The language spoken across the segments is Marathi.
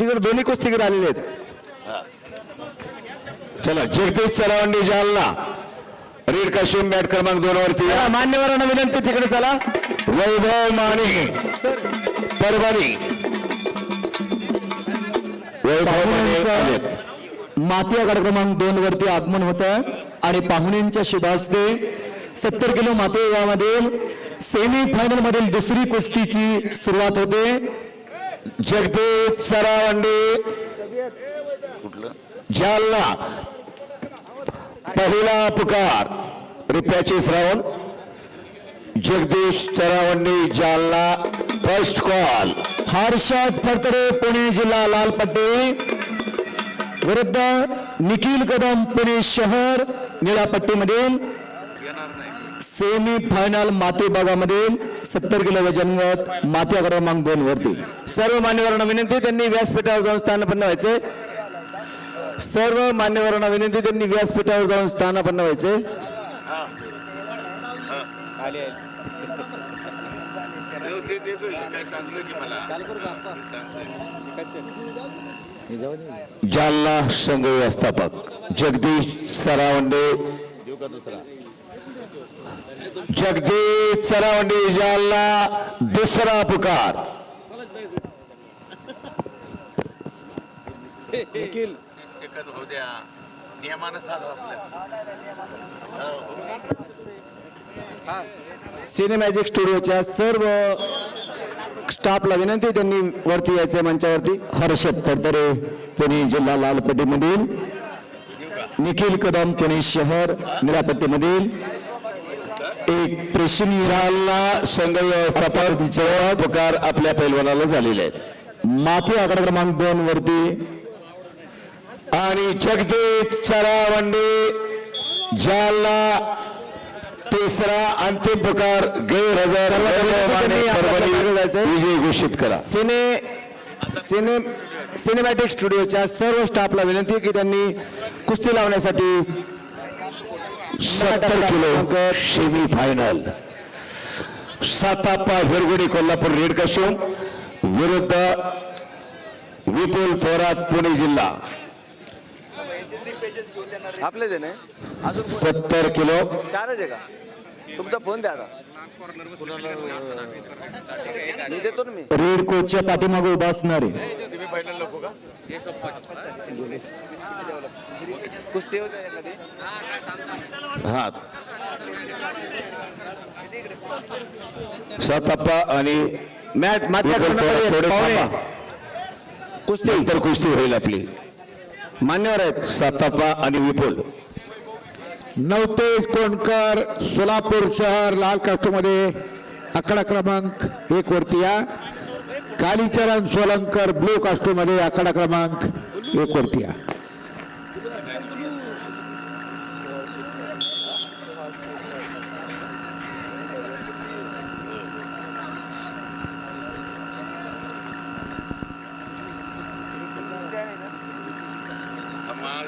तिकडे दोन्ही कुस्तीगीर आलेले आहेत. चला जगदीश चरावंडी जालना. रेड काशिम बॅट क्रमांक दोन वरती. मान्यवरांना विनंती तिकडे चला. वैभव माने. परभणी. वैभव माने आलेत. माती आघाड क्रमांक दोन वरती आगमन होत आणि पाहुण्यांच्या शुभास्ते सत्तर किलो माती सेमी फायनल मधील दुसरी कुस्तीची सुरुवात होते. जगदीश सरावंडी. जालना. पहिला पुकार. रुपयाचे श्रावण. जगदीश चरावंडी जालना. फर्स्ट कॉल हर्षद फडतरे पुणे जिल्हा लालपट्टी. विरुद्ध निखिल कदम पुणे शहर निळापट्टीमधील सेमी फायनल माती भागामध्ये सत्तर किलो वजन गट माती क्रमांक दोन वरती. सर्व मान्यवरांना विनंती त्यांनी व्यासपीठावर जाऊन स्थानापन्न व्हायचे सर्व मान्यवरांना विनंती त्यांनी व्यासपीठावर जाऊन स्थानापन्न व्हायचे जालना संघ व्यवस्थापक जगदीश सरावंडे. जगदीश सरावंडे जालना दुसरा पुकार. चालू आपल्या सिनेमॅजिक स्टुडिओच्या सर्व स्टाफला विनंती त्यांनी वरती यायचंय मंचावरती. हर्षद फडतरे पुणे जिल्हा लाल पट्टीमधील निखिल कदम पुणे शहर निळ्या पट्टीमधील एक प्रेक्षणीय जालना संघ व्यवस्थापक तिचे पुकार आपल्या पैलवानाला झालेले आहेत. माती आकडा क्रमांक दोन वरती. आणि जगदीश सरावंडे जालना तिसरा अंतिम पुकार गैरहजर विजय घोषित करा. सिने सिने सिनेमॅटिक स्टुडिओच्या सर्व स्टाफला विनंती की त्यांनी कुस्ती लावण्यासाठी सत्तर kilo semi final Satappa Hirgudi Kolhapur red Kasim विरुद्ध विपुल थोरात पुणे जिल्हा. आहे ना? अजून सत्तर किलो. चारच आहे का? तुमचा फोन द्या आता. मी देतो ना मी. रेड कोचच्या पाठीमागे उभा असणारे. कुस्ती होते हा. सातापा आणि मॅट. कुस्ती. नंतर कुस्ती होईल आपली. मान्यवर आहेत. सातापा आणि विपुल. नवतेज कोणकर सोलापूर शहर लाल कास्टमध्ये आकडा क्रमांक एक वरती या. कालीचरण सोलंकर ब्लू कास्टमध्ये आकडा क्रमांक एक वरती या.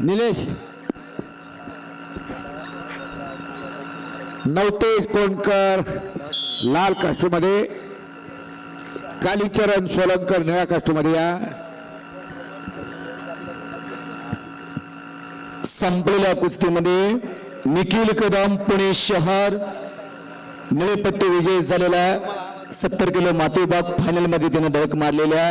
निलेश. नवतेज कोणकर लाल काष्टमध्ये. कालीचरण सोलंकर निळ्या काष्टमध्ये या. संपलेल्या कुस्तीमध्ये निखिल कदम पुणे शहर. निळेपट्टी विजय झालेला सत्तर किलो माती विभाग फायनल त्याने धडक मारलेल्या.